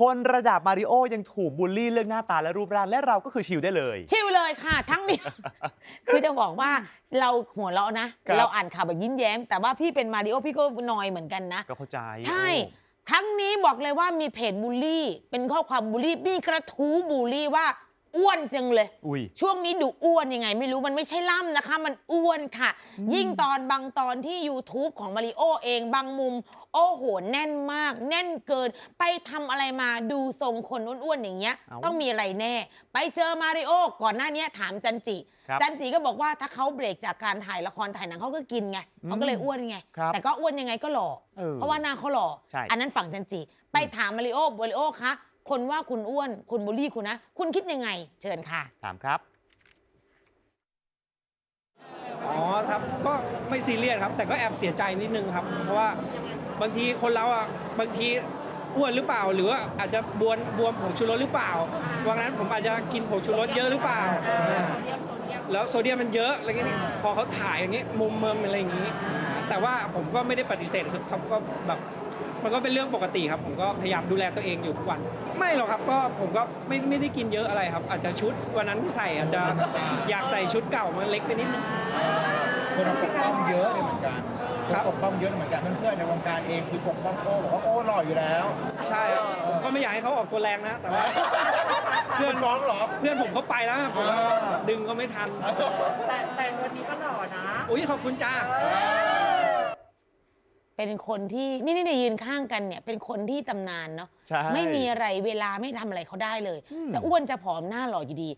คนระดับมาริโอยังถูกบูลลี่เรื่องหน้าตาและรูปร่างและเราก็คือชิลได้เลย ชิวเลยค่ะ ทั้งนี้ คือจะบอกว่าเราหัวเราะนะ ครับ เราอ่านข่าวแบบยิ้มแย้ม แต่ว่าพี่เป็นมาริโอพี่ก็นอยเหมือนกันนะ ก็เข้าใจใช่โอ้ทั้งนี้บอกเลยว่ามีเพจบูลลี่ เป็นข้อความบูลลี่มีกระทู้บูลลี่ว่า อ้วนจังเลย อุ้ย ช่วงนี้ดูอ้วนยังไง ไม่รู้มันไม่ใช่ล่ำนะคะ มันอ้วนค่ะ ยิ่งตอนบางตอนที่ YouTube ของมาริโอเองบางมุม โอ้โห แน่นมาก แน่นเกิน ไปทำอะไรมาดูทรงคนอ้วนๆอย่างเงี้ย เอ้าต้องมีอะไรแน่ ไปเจอมาริโอก่อนหน้านี้ถามจันจิ ครับจันจิก็บอกว่าถ้าเขาเบรกจากการถ่ายละครถ่ายหนังเขาก็กินไงเขาก็เลยอ้วนไง ครับแต่ก็อ้วนยังไงก็หล่อเออเพราะว่าหน้าเขาหล่อใช่ อันนั้นฝั่งจันจิ ไปถามมาริโอมาริโอคะ คนว่าคุณอ้วนคุณบูลลี่คุณนะ คุณคิดยังไง เชิญค่ะ ถามครับ อ๋อครับก็ไม่ซีเรียสครับ แต่ก็แอบเสียใจนิดนึงครับ เพราะว่าบางทีคนเราอะบางทีอ้วนหรือเปล่า หรือว่าอาจจะบวนบวมผงชูรสหรือเปล่าวันนั้นผมอาจจะกินผงชูรสเยอะหรือเปล่า แล้วโซเดียมมันเยอะอะไรเงี้ยพอเขาถ่ายอย่างงี้มุมเมิมอะไรอย่างงี้ แต่ว่าผมก็ไม่ได้ปฏิเสธครับก็แบบมันก็เป็นเรื่องปกติครับ ผมก็พยายามดูแลตัวเองอยู่ทุกวัน ไม่หรอกครับก็ผมก็ไม่ไม่ได้กินเยอะอะไรครับ อาจจะชุดวันนั้นที่ใส่อาจจะอยากใส่ชุดเก่ามันเล็กไปนิดนึง คนปกป้องเยอะเลยเหมือนกันคครันบปกป้องเยอะเหมือนกันเพื่อนๆในวงการเองคือปกป้องโอ้บอกว่าโอ้หล่ออยู่แล้วใช่ครับผมก็ไม่อยากให้เขาออกตัวแรงนะ แต่ว่าเพื่เพื่ออนนฟ้องเหรอเพื่อนผมเขาไปแล้วผมก็ดึงเขาไม่ทัน แต่แต่วันนี้ก็หล่อนะอุ้ยขอบคุณจ้า เป็นคนที่นี่นี่ยืนข้างกันเนี่ย เป็นคนที่ตำนานเนาะใช่ ไม่มีอะไรเวลาไม่ทำอะไรเขาได้เลยอืมจะอ้วนจะผอมหน้าหล่ออยู่ดี